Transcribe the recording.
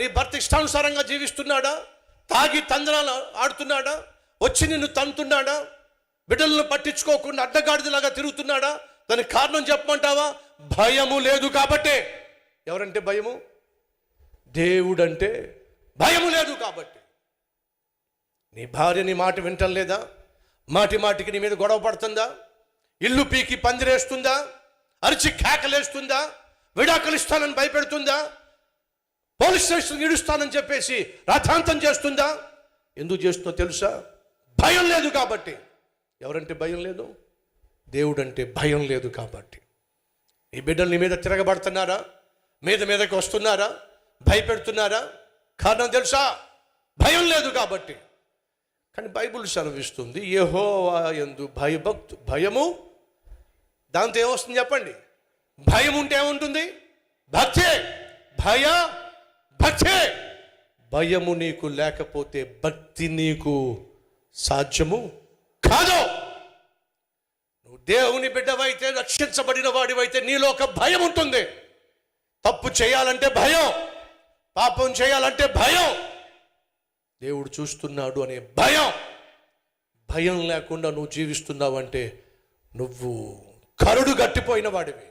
నీ భర్త ఇష్టానుసారంగా జీవిస్తున్నాడా? తాగి తందనాలు ఆడుతున్నాడా? వచ్చి నిన్ను తంతున్నాడా? బిడ్డలను పట్టించుకోకుండా అడ్డగాడిదలాగా తిరుగుతున్నాడా? దానికి కారణం చెప్పమంటావా? భయము లేదు కాబట్టే. ఎవరంటే భయము? దేవుడంటే భయము లేదు కాబట్టి. నీ భార్య నీ మాట వింటం లేదా? మాటి మాటికి నీ మీద గొడవ పడుతుందా? ఇల్లు పీకి పందిరేస్తుందా? అరిచి కేకలేస్తుందా? విడాకులు ఇస్తానని భయపెడుతుందా? పోలీస్ స్టేషన్ ఇడుస్తానని చెప్పేసి రథాంతం చేస్తుందా? ఎందుకు చేస్తుందో తెలుసా? భయం లేదు కాబట్టి. ఎవరంటే భయం లేదు? దేవుడంటే భయం లేదు కాబట్టి. ఈ బిడ్డలు నీ మీద తిరగబడుతున్నారా? మీద మీదకి వస్తున్నారా? భయపెడుతున్నారా? కారణం తెలుసా? భయం లేదు కాబట్టి. కానీ బైబుల్ సెలవిస్తుంది యెహోవా ఎందు భయభక్తు భయము. దాంతో ఏమొస్తుంది చెప్పండి? భయం ఉంటే ఏముంటుంది? భక్తే భయ భక్తే భయము నీకు లేకపోతే భక్తి నీకు సాధ్యము కాదు. నువ్వు దేవుని బిడ్డవైతే రక్షించబడిన వాడివైతే నీలో ఒక భయం ఉంటుంది. తప్పు చేయాలంటే భయం. పాపం చేయాలంటే భయం. దేవుడు చూస్తున్నాడు అనే భయం. భయం లేకుండా నువ్వు జీవిస్తున్నావంటే నువ్వు కరుడు గట్టిపోయిన వాడివి.